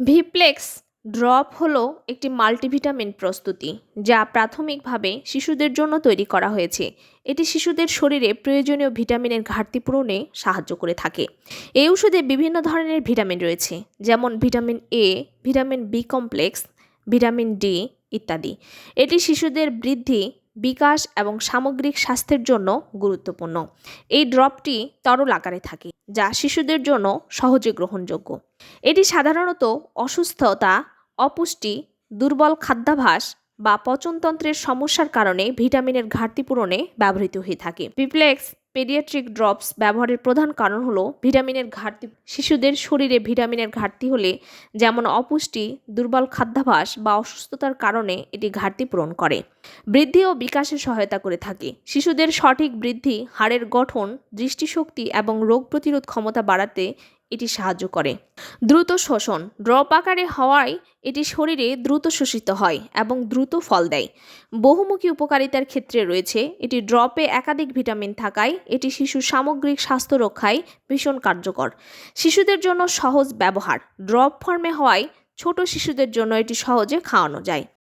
Vplex drop হলো একটি multivitamin প্রস্তুতি, যা প্রাথমিকভাবে শিশুদের জন্য তৈরি করা হয়েছে। এটি শিশুদের শরীরে প্রয়োজনীয় ভিটামিনের ঘাটতি পূরণে সাহায্য করে থাকে। এই ওষুধে বিভিন্ন ধরনের ভিটামিন রয়েছে, যেমন vitamin A vitamin B complex, vitamin D ইত্যাদি। এটি শিশুদের বৃদ্ধি বিকাশ এবং সামগ্রিক স্বাস্থ্যের জন্য গুরুত্বপূর্ণ। এই ড্রপটি তরল আকারে থাকে, যা শিশুদের জন্য সহজে গ্রহণযোগ্য। এটি সাধারণত অসুস্থতা, অপুষ্টি, দুর্বল খাদ্যাভাস বা পচনতন্ত্রের সমস্যার কারণে ভিটামিনের ঘাটতি পূরণে ব্যবহৃত হয়ে থাকে। পিপ্লেক্স পেডিয়াট্রিক ড্রপস ব্যবহারের প্রধান কারণ হলো ভিটামিনের ঘাটতি। শিশুদের শরীরে ভিটামিনের ঘাটতি হলে যেমন অপুষ্টি, দুর্বল খাদ্যাভাস বা অসুস্থতার কারণে এটি ঘাটতি পূরণ করে। বৃদ্ধি ও বিকাশে সহায়তা করে থাকে। শিশুদের সঠিক বৃদ্ধি, হাড়ের গঠন, দৃষ্টিশক্তি এবং রোগ প্রতিরোধ ক্ষমতা বাড়াতে এটি সাহায্য করে। দ্রুত শোষণ। ড্রপ আকারে হওয়ায় এটি শরীরে দ্রুত শোষিত হয় এবং দ্রুত ফল দেয়। বহুমুখী উপকারিতার ক্ষেত্রে রয়েছে, এটি ড্রপে একাধিক ভিটামিন থাকায় এটি শিশুর সামগ্রিক স্বাস্থ্য রক্ষায় ভীষণ কার্যকর। শিশুদের জন্য সহজ ব্যবহার। ড্রপ ফর্মে হওয়ায় ছোট শিশুদের জন্য এটি সহজে খাওয়ানো যায়।